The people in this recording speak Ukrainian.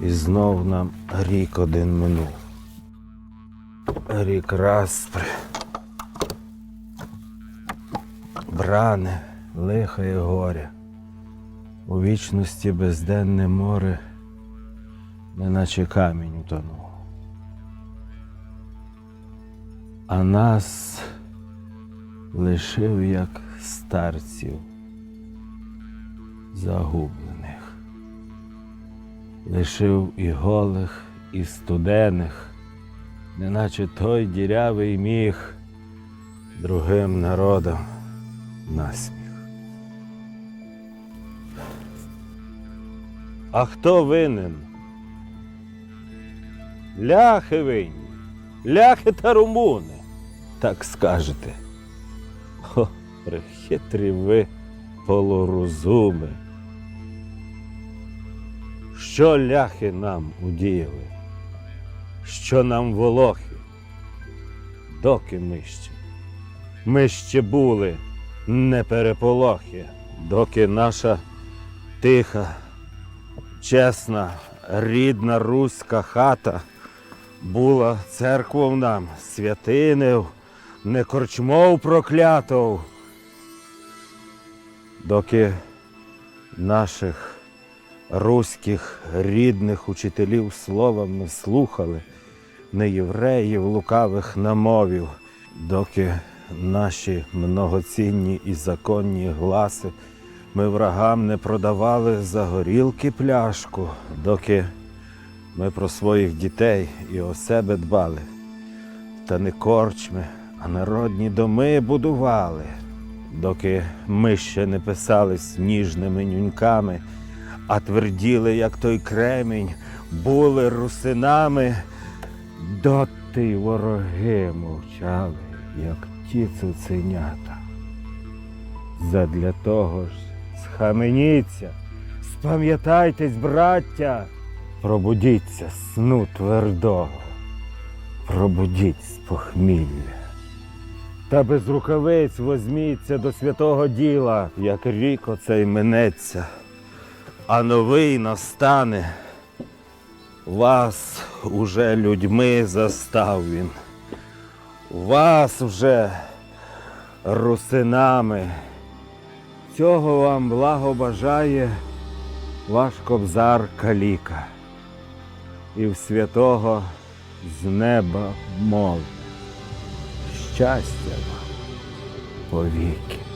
І знов нам рік один минув. Рік распри. Брани, лиха і горя. У вічності безденне море, неначе камінь утонув. А нас лишив як старців загублених, лишив і голих, і студених, неначе той дірявий міг другим народам насміх. А хто винен? Ляхи винні, ляхи та румуни, так скажете. О, прихитрі ви полурозуми. Що ляхи нам удіяли? Що нам волохи? Доки ми ще? Ми ще були не переполохи, доки наша тиха, чесна, рідна руська хата була церквом нам, святинив, не корчмов проклятов, доки наших руських рідних учителів словом не слухали, не євреїв лукавих намовів, доки наші многоцінні і законні гласи ми врагам не продавали за горілки пляшку, доки ми про своїх дітей і о себе дбали, та не корчми, а народні доми будували, доки ми ще не писались ніжними нюньками, а тверділи, як той кремінь, були русинами, доти вороги мовчали, як ті цуценята. Задля того ж схаменіться, спам'ятайтесь, браття, пробудіться сну твердого, пробудіть з похмілля. Та без рукавиць возьміться до святого діла, як рік оцей минеться, а новий настане. Вас уже людьми застав він. Вас вже русинами. Цього вам благо бажає ваш кобзар каліка. І в святого з неба мови. Щастя вам повіки.